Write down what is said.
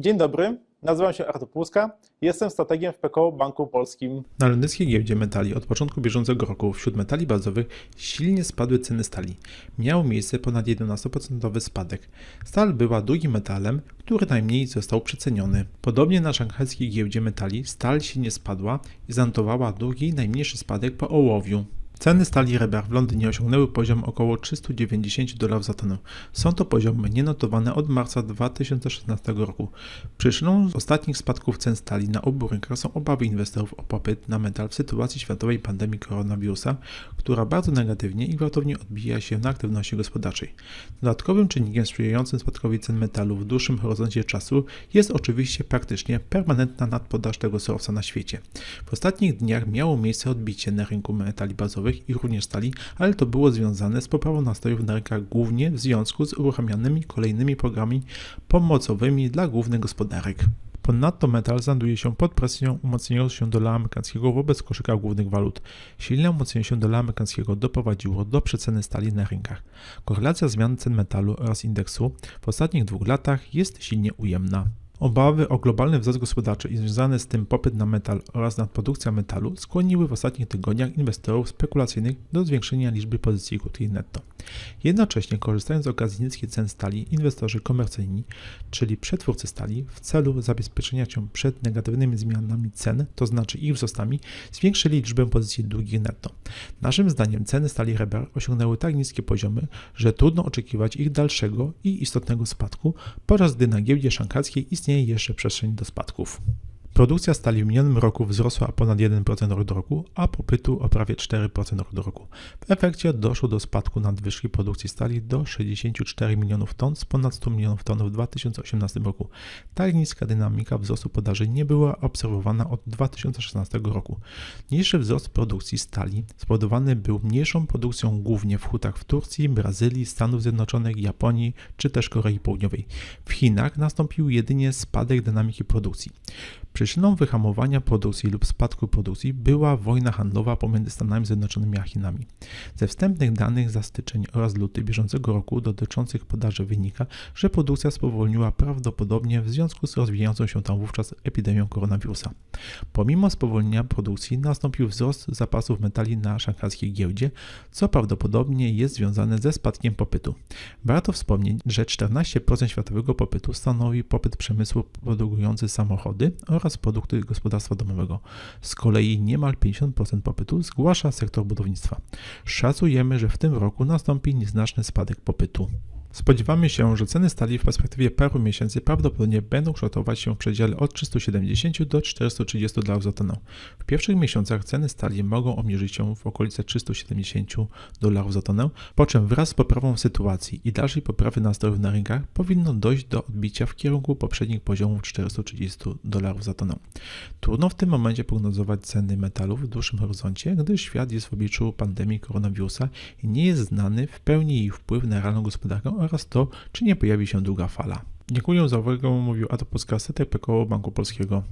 Dzień dobry, nazywam się Artur Płuska, jestem strategiem w PKO Banku Polskim. Na londyńskiej giełdzie metali od początku bieżącego roku wśród metali bazowych silnie spadły ceny stali. Miał miejsce ponad 11% spadek. Stal była drugim metalem, który najmniej został przeceniony. Podobnie na szanghajskiej giełdzie metali stal silnie spadła i zanotowała drugi najmniejszy spadek po ołowiu. Ceny stali Reber w Londynie osiągnęły poziom około 390 dolarów za tonę. Są to poziomy nienotowane od marca 2016 roku. Przyczyną ostatnich spadków cen stali na obu rynkach są obawy inwestorów o popyt na metal w sytuacji światowej pandemii koronawirusa, która bardzo negatywnie i gwałtownie odbija się na aktywności gospodarczej. Dodatkowym czynnikiem sprzyjającym spadkowi cen metalu w dłuższym horyzoncie czasu jest oczywiście praktycznie permanentna nadpodaż tego surowca na świecie. W ostatnich dniach miało miejsce odbicie na rynku metali bazowych i również stali, ale to było związane z poprawą nastrojów na rynkach głównie w związku z uruchamianymi kolejnymi programami pomocowymi dla głównych gospodarek. Ponadto metal znajduje się pod presją umocnienia się dolara amerykańskiego wobec koszyka głównych walut. Silne umocnienie się dolara amerykańskiego doprowadziło do przeceny stali na rynkach. Korelacja zmian cen metalu oraz indeksu w ostatnich dwóch latach jest silnie ujemna. Obawy o globalny wzrost gospodarczy i związane z tym popyt na metal oraz nadprodukcja metalu skłoniły w ostatnich tygodniach inwestorów spekulacyjnych do zwiększenia liczby pozycji krótkich netto. Jednocześnie, korzystając z okazji niskich cen stali, inwestorzy komercyjni, czyli przetwórcy stali, w celu zabezpieczenia się przed negatywnymi zmianami cen, to znaczy ich wzrostami, zwiększyli liczbę pozycji długich netto. Naszym zdaniem ceny stali Reber osiągnęły tak niskie poziomy, że trudno oczekiwać ich dalszego i istotnego spadku, podczas gdy na giełdzie szanghajskiej istnieje jeszcze przestrzeń do spadków. Produkcja stali w minionym roku wzrosła o ponad 1% rok do roku, a popytu o prawie 4% rok do roku. W efekcie doszło do spadku nadwyżki produkcji stali do 64 milionów ton z ponad 100 milionów ton w 2018 roku. Tak niska dynamika wzrostu podaży nie była obserwowana od 2016 roku. Niższy wzrost produkcji stali spowodowany był mniejszą produkcją głównie w hutach w Turcji, Brazylii, Stanów Zjednoczonych, Japonii czy też Korei Południowej. W Chinach nastąpił jedynie spadek dynamiki produkcji. Przyczyną wyhamowania produkcji lub spadku produkcji była wojna handlowa pomiędzy Stanami Zjednoczonymi a Chinami. Ze wstępnych danych za styczeń oraz luty bieżącego roku dotyczących podaży wynika, że produkcja spowolniła prawdopodobnie w związku z rozwijającą się tam wówczas epidemią koronawirusa. Pomimo spowolnienia produkcji nastąpił wzrost zapasów metali na szanghajskiej giełdzie, co prawdopodobnie jest związane ze spadkiem popytu. Warto wspomnieć, że 14% światowego popytu stanowi popyt przemysłu produkujący samochody oraz produkty gospodarstwa domowego. Z kolei niemal 50% popytu zgłasza sektor budownictwa. Szacujemy, że w tym roku nastąpi nieznaczny spadek popytu. Spodziewamy się, że ceny stali w perspektywie paru miesięcy prawdopodobnie będą kształtować się w przedziale od 370 do 430 dolarów za tonę. W pierwszych miesiącach ceny stali mogą obniżyć się w okolice 370 dolarów za tonę, po czym wraz z poprawą sytuacji i dalszej poprawy nastrojów na rynkach powinno dojść do odbicia w kierunku poprzednich poziomów 430 dolarów za tonę. Trudno w tym momencie prognozować ceny metalów w dłuższym horyzoncie, gdyż świat jest w obliczu pandemii koronawirusa i nie jest znany w pełni jej wpływ na realną gospodarkę oraz to, czy nie pojawi się druga fala. Dziękuję za uwagę, mówił Ato Podcaster PKO Banku Polskiego.